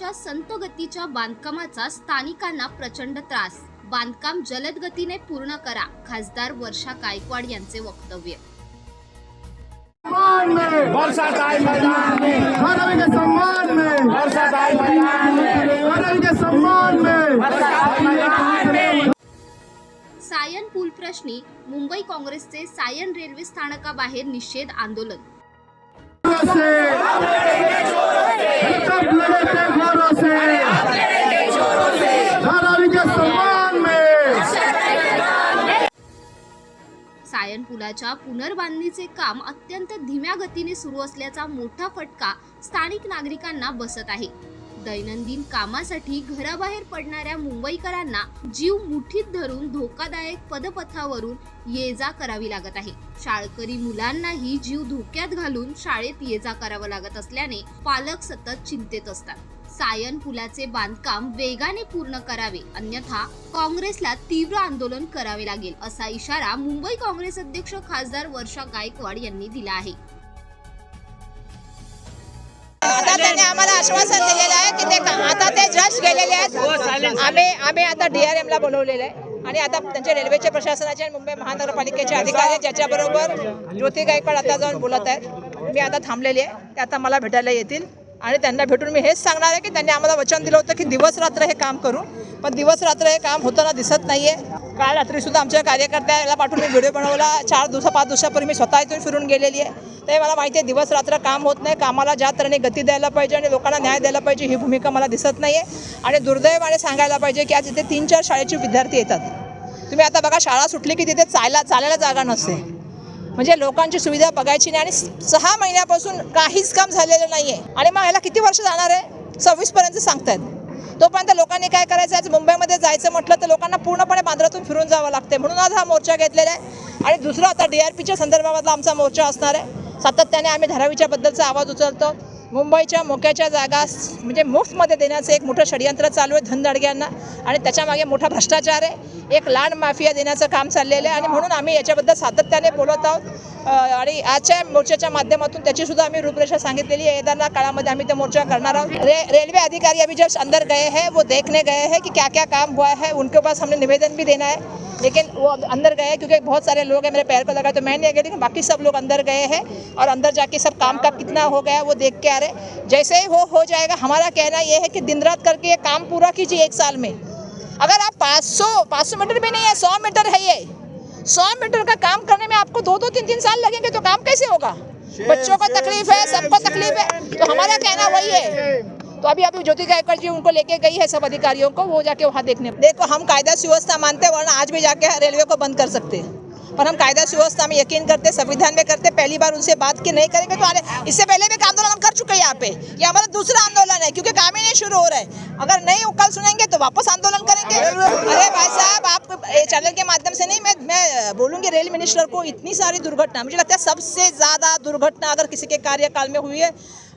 पुलाच्या संत गतीच्या बांधकामाचा स्थानिकांना प्रचंड त्रास. बांधकाम जलद गतीने पूर्ण करा खासदार वर्षा गायकवाड यांचे वक्तव्य. सम्मान में बरसात मैदान में धारावी के सम्मान में बरसात मैदान में धारावी के सम्मान में बरसात मैदान में सायन पूल प्रश्नी मुंबई काँग्रेसचे सायन रेल्वे स्थानकाबाहेर निषेध आंदोलन. আছে। सब से धारावी के सम्मान में सायन पुलाच्या पुनर्बांधणीचे काम अत्यंत धीम्या गतीने सुरू असल्याचा मोठा फटका स्थानिक नागरिकांना बसत आहे. दैनंदिन कामासाठी घराबाहेर पडणाऱ्या मुंबईकरांना जीव मुठीत धरून धोकादायक पदपथावरून ये जा करावी लागत आहे. शाळकरी मुलांनाही जीव धोक्यात घालून शाळेत ये जा करावं लागत असल्याने पालक सतत चिंतेत असतात. सायन पुलाचे बांधकाम वेगाने पूर्ण करावे अन्यथा काँग्रेसला तीव्र आंदोलन करावे लागेल असा इशारा मुंबई काँग्रेस अध्यक्ष खासदार वर्षा गायकवाड यांनी दिला आहे. आता त्यांनी आम्हाला आश्वासन दिलेलं आहे की ते आता ते जस्ट गेलेले आहेत. आम्ही आम्ही आता डीआरएम ला बोलवलेलं आहे. आणि आता त्यांचे रेल्वेचे प्रशासनाचे आणि मुंबई महानगरपालिकेचे अधिकारी ज्याच्याबरोबर ज्योती गायकवाड आता जाऊन बोलत आहेत मी आता थांबलेली आहे. ते आता मला भेटायला येतील. आणि त्यांना भेटून मी हेच सांगणार आहे की त्यांनी आम्हाला वचन दिलं होतं की दिवस रात्र हे काम करू. पण दिवस रात्र हे काम होताना दिसत नाहीये. काल रात्रीसुद्धा आमच्या कार्यकर्त्याला पाठवून मी व्हिडिओ बनवला. चार दिवसा पाच दिवसापूर्वी मी स्वतः इथून फिरून गेलेली आहे ते मला माहिती आहे दिवस रात्र काम होत नाही. कामाला ज्या तऱ्हेने गती द्यायला पाहिजे आणि लोकांना न्याय द्यायला पाहिजे ही भूमिका मला दिसत नाही आहे आणि दुर्दैवाने सांगायला पाहिजे की आज इथे तीन चार शाळेचे विद्यार्थी येतात. तुम्ही आता बघा शाळा सुटली की तिथे चायला चालायला जागा नसते. म्हणजे लोकांची सुविधा बघायची नाही आणि सहा महिन्यापासून काहीच काम झालेलं नाही आहे आणि मग ह्याला किती वर्ष जाणार आहे? सव्वीसपर्यंत सांगतायत. तोपर्यंत लोकांनी काय करायचं? आज मुंबईमध्ये जायचं म्हटलं तर लोकांना पूर्णपणे बांद्रातून फिरून जावं लागते म्हणून आज हा मोर्चा घेतलेला आहे. आणि दुसरं आता डी आर पीच्या संदर्भामधला आमचा मोर्चा असणार आहे. सातत्याने आम्ही धारावीच्या बद्दलचा आवाज उचलतो. मुंबईच्या मोक्याच्या जागा म्हणजे मुफ्तमध्ये देण्याचं एक मोठं षडयंत्र चालू आहे धनदाडग्यांना. आणि त्याच्यामागे मोठा भ्रष्टाचार आहे. एक लांड माफिया देण्याचं काम चाललेलं आहे. आणि म्हणून आम्ही याच्याबद्दल सातत्याने बोलत आहोत. आणि आजच्या मोर्चाच्या माध्यमातून त्याचीसुद्धा आम्ही रूपरेषा सांगितलेली आहे. येणाऱ्या काळामध्ये आम्ही ते मोर्चा करणार आहोत. रे, रेल्वे अधिकारी अभी जब अंदर गए हैं. वो देखने गए हैं कि क्या क्या काम हुआ है. उनके पास हमने निवेदन भी देना है. लेकिन वो अंदर गए क्योंकि बहुत सारे लोग हैं मेरे पैर को लगा तो मैं नहीं गया लेकिन बाकी सब लोग अंदर गए हैं और अंदर जाके सब काम का कितना हो गया वो देख के आ रहे जैसे ही वो हो जाएगा हमारा कहना ये है कि दिन रात करके ये काम पूरा कीजिए एक साल में। अगर आप 500 500 मीटर भी नहीं है 100 मीटर है ये। 100 मीटर का काम करने में आपको दो दो तीन तीन साल लगेंगे तो काम कैसे होगा? बच्चों को तकलीफ़ है सबको तकलीफ़ है। तो हमारा कहना वही है। तो अभी अभी ज्योति गायकवाड़ जी उनको लेके गई है सब अधिकारियों को, वो जाके वहाँ देखने। देखो, हम कायदा सुव्यवस्था मानते हैं, वरना आज भी जाके रेलवे को बंद कर सकते हैं। पर हम कायदा सुव्यवस्था में यकीन करते संविधान में करते पहली बार उनसे बात की, नहीं करेंगे तो अरे इससे पहले भी आंदोलन कर चुके हैं यहाँ पे। ये हमारा दूसरा आंदोलन है, क्योंकि काम ही नहीं शुरू हो रहा है। अगर नहीं कल सुनेंगे तो वापस आंदोलन करेंगे। अरे भाई साहब, आप चैनल के माध्यम से नहीं, मैं मैं बोलूँगी रेल मिनिस्टर को इतनी सारी दुर्घटना, मुझे लगता है सबसे ज़्यादा दुर्घटना अगर किसी के कार्यकाल में हुई है,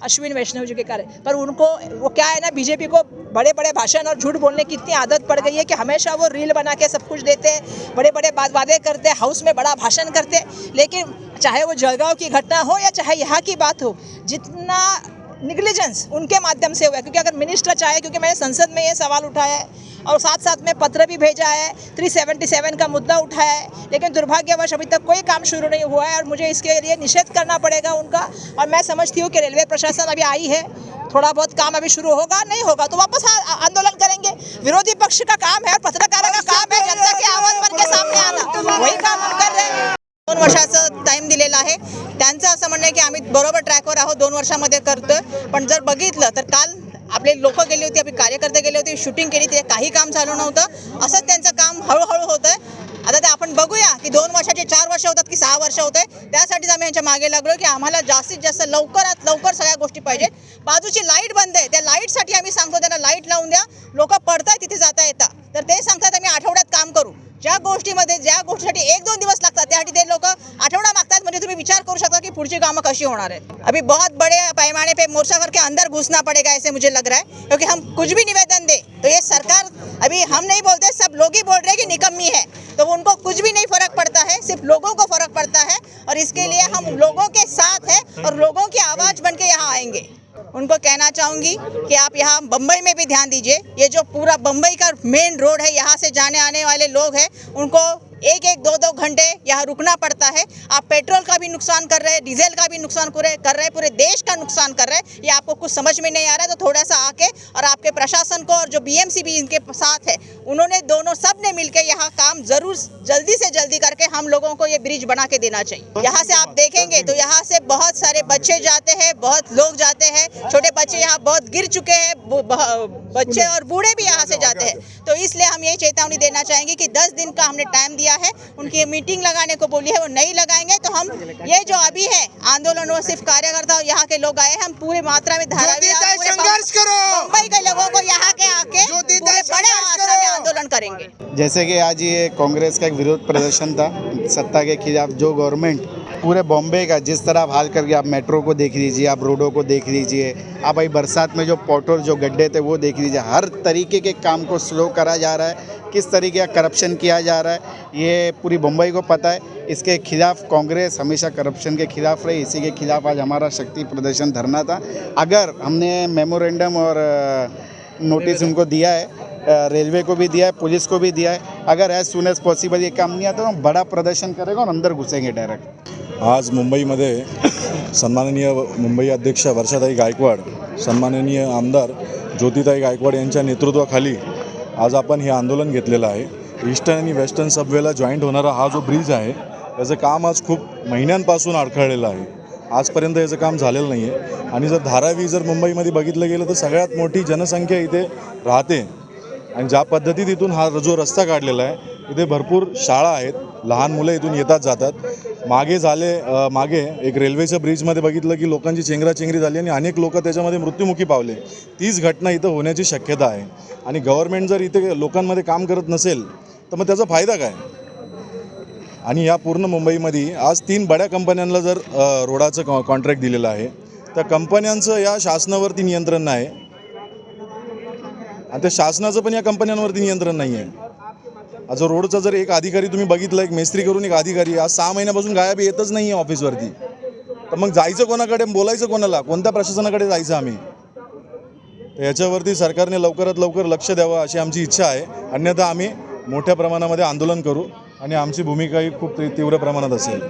अश्विन वैष्णव जी के कार्य, पर उनको, वो क्या है ना, बीजेपी को बड़े बड़े भाषण और झूठ बोलने की इतनी आदत पड़ गई है कि हमेशा वो रील बना के सब कुछ देते हैं बड़े बड़े बात वादे करते हैं हाउस में बड़ा भाषण करते लेकिन चाहे वो जलगांव की घटना हो या चाहे यहाँ की बात हो, जितना निग्लिजेंस उनके माध्यम से हुआ है। क्योंकि अगर मिनिस्टर चाहे, क्योंकि मैंने संसद में ये सवाल उठाया है और साथ साथ में पत्र भी भेजा है 377 का मुद्दा उठाया है। लेकिन दुर्भाग्यवश अभी तक कोई काम शुरू नहीं हुआ है और मुझे इसके लिए निषेध करना पड़ेगा उनका। और मैं समझती हूँ कि रेलवे प्रशासन अभी आई है। थोड़ा बहुत काम अभी शुरू होगा, नहीं होगा तो वापस आंदोलन करेंगे। विरोधी पक्ष का काम है और पत्रकारों का काम है। जनता के आवाज़ बन के सामने आना। वही काम कर रहे हैं। बरोबर ट्रॅकवर आहोत दोन वर्षामध्ये करतोय. पण जर बघितलं तर काल आपले लोक गेली होती आपले कार्यकर्ते गेले होते शूटिंग केली ते काही काम झालं नव्हतं. असंच त्यांचं काम हळूहळू होत आहे आता ते आपण बघूया की दोन वर्षाचे चार वर्ष होतात की सहा वर्ष होते त्यासाठीच आम्ही यांच्या मागे लागलो की आम्हाला जास्तीत जास्त लवकरात लवकर सगळ्या गोष्टी पाहिजेत बाजूची लाइट बंद आहे. त्या लाईटसाठी आम्ही सांगतो त्यांना लाइट लावून द्या. लोक पडताय तिथे जाता येतात तर ते सांगतात आम्ही आठवड्यात काम करू. ज्या गोष्टीमध्ये ज्या गोष्टीसाठी एक दोन दिवस पुढची कामं कशी होणार आहेत अभी बहुत बड़े पैमाने पे मोर्चा करके अंदर घुसना पड़ेगा ऐसे मुझे लग रहा है, क्योंकि हम कुछ भी निवेदन दे तो ये सरकार, अभी हम नहीं बोलते, सब लोग ही बोल रहे कि निकम्मी है। तो उनको कुछ भी नहीं फ़र्क पड़ता है, सिर्फ़ लोगों को फ़र्क पड़ता है और इसके लिए हम लोगों के साथ हैं और लोगों की आवाज़ बन के यहाँ आएँगे। उनको कहना चाहूँगी कि आप यहाँ बम्बई में भी ध्यान दीजिए। ये जो पूरा बम्बई का मेन रोड है, यहाँ से जाने आने वाले लोग हैं, उनको एक एक दो दो घंटे यहाँ रुकना पड़ता है। आप पेट्रोल का भी नुकसान कर रहे हैं, डीजल का भी नुकसान कर रहे हैं पूरे देश का नुकसान कर रहे हैं। ये आपको कुछ समझ में नहीं आ रहा है तो थोड़ा सा आके और आपके प्रशासन को और जो बीएमसी भी इनके साथ है, उन्होंने दोनों सबने मिलकर यहाँ काम ज़रूर, जल्दी से हम लोगों को ये ब्रिज बना के देना चाहिए। यहाँ से आप देखेंगे तो यहाँ से बहुत सारे बच्चे जाते हैं, बहुत लोग जाते हैं। छोटे बच्चे यहाँ बहुत गिर चुके हैं बच्चे और बूढ़े भी यहाँ से जाते हैं। तो इसलिए हम यही चेतावनी देना चाहेंगे कि 10 दिन का हमने टाइम दिया है, उनकी मीटिंग लगाने को बोली है, वो नहीं लगाएँगे। हम ये जो अभी है आंदोलन वो सिर्फ़ कार्यकर्ता और यहाँ के लोग आए हैं हम पूरी मात्रा में धारावी संघर्ष करो। मुंबई के लोगों को यहाँ के आके बड़े मात्रा में आंदोलन करेंगे। जैसे कि आज ये कांग्रेस का एक विरोध प्रदर्शन था सत्ता के खिलाफ जो गवर्नमेंट पूरे बॉम्बे का जिस तरह आप हाल करके आप मेट्रो को देख लीजिए आप रोडों को देख लीजिए आप भाई बरसात में जो पोटोर जो गड्ढे थे वो देख लीजिए हर तरीके के काम को स्लो करा जा रहा है किस तरीके का करप्शन किया जा रहा है ये पूरी बम्बई को पता है। इसके खिलाफ कांग्रेस हमेशा करप्शन के खिलाफ रही इसी के खिलाफ आज हमारा शक्ति प्रदर्शन धरना था। अगर हमने मेमोरेंडम और नोटिस उनको दिया है रेलवे को भी दिया है पुलिस को भी दिया है अगर एज सुन एज पॉसिबल ये काम नहीं आता तो हम बड़ा प्रदर्शन करेगा और अंदर घुसेंगे डायरेक्ट आज मुंबईमध्ये सन्माननीय मुंबई अध्यक्ष वर्षाताई गायकवाड सन्माननीय आमदार ज्योतिताई गायकवाड यांच्या नेतृत्वाखाली आज आपण हे आंदोलन घेतलेलं आहे. ईस्टर्न आणि वेस्टर्न सबवेला जॉईंट होणारा हा जो ब्रिज आहे त्याचं काम आज खूप महिन्यांपासून अडखळलेलं आहे. आजपर्यंत याचं काम झालेलं नाही आहे आणि जर धारावी जर मुंबईमध्ये बघितलं गेलं तर सगळ्यात मोठी जनसंख्या इथे राहते. आणि ज्या पद्धतीत इथून हा जो रस्ता काढलेला आहे इथे भरपूर शाळा आहेत. लहान मुलं इथून येतात जातात. मागे झाले मागे एक रेल्वेच्या ब्रिजमध्ये बघितलं की लोकांची चेंगराचेंगरी झाली आणि अनेक लोक त्याच्यामध्ये मृत्युमुखी पावले. तीच घटना इथं होण्याची शक्यता आहे. आणि गव्हर्मेंट जर इथे लोकांमध्ये काम करत नसेल तर मग त्याचा फायदा काय? आणि या पूर्ण मुंबईमध्ये आज तीन बड्या कंपन्यांना जर रोडाचं कॉ कॉन्ट्रॅक्ट दिलेलं आहे तर कंपन्यांचं या शासनावरती नियंत्रण नाही. आणि त्या शासनाचं पण या कंपन्यांवरती नियंत्रण नाही आहे. आज रोडचा जर एक अधिकारी तुम्ही बघितलं एक मेस्त्री करून एक अधिकारी आज सहा महिन्यापासून गायब येतच नाही आहे ऑफिसवरती. तर मग जायचं कोणाकडे बोलायचं कोणाला? कोणत्या प्रशासनाकडे जायचं आम्ही? तर याच्यावरती सरकारने लवकरात लवकर लक्ष द्यावं अशी आमची इच्छा आहे. अन्यथा आम्ही मोठ्या प्रमाणामध्ये आंदोलन करू. आणि आमची भूमिकाही खूप तीव्र प्रमाणात असेल.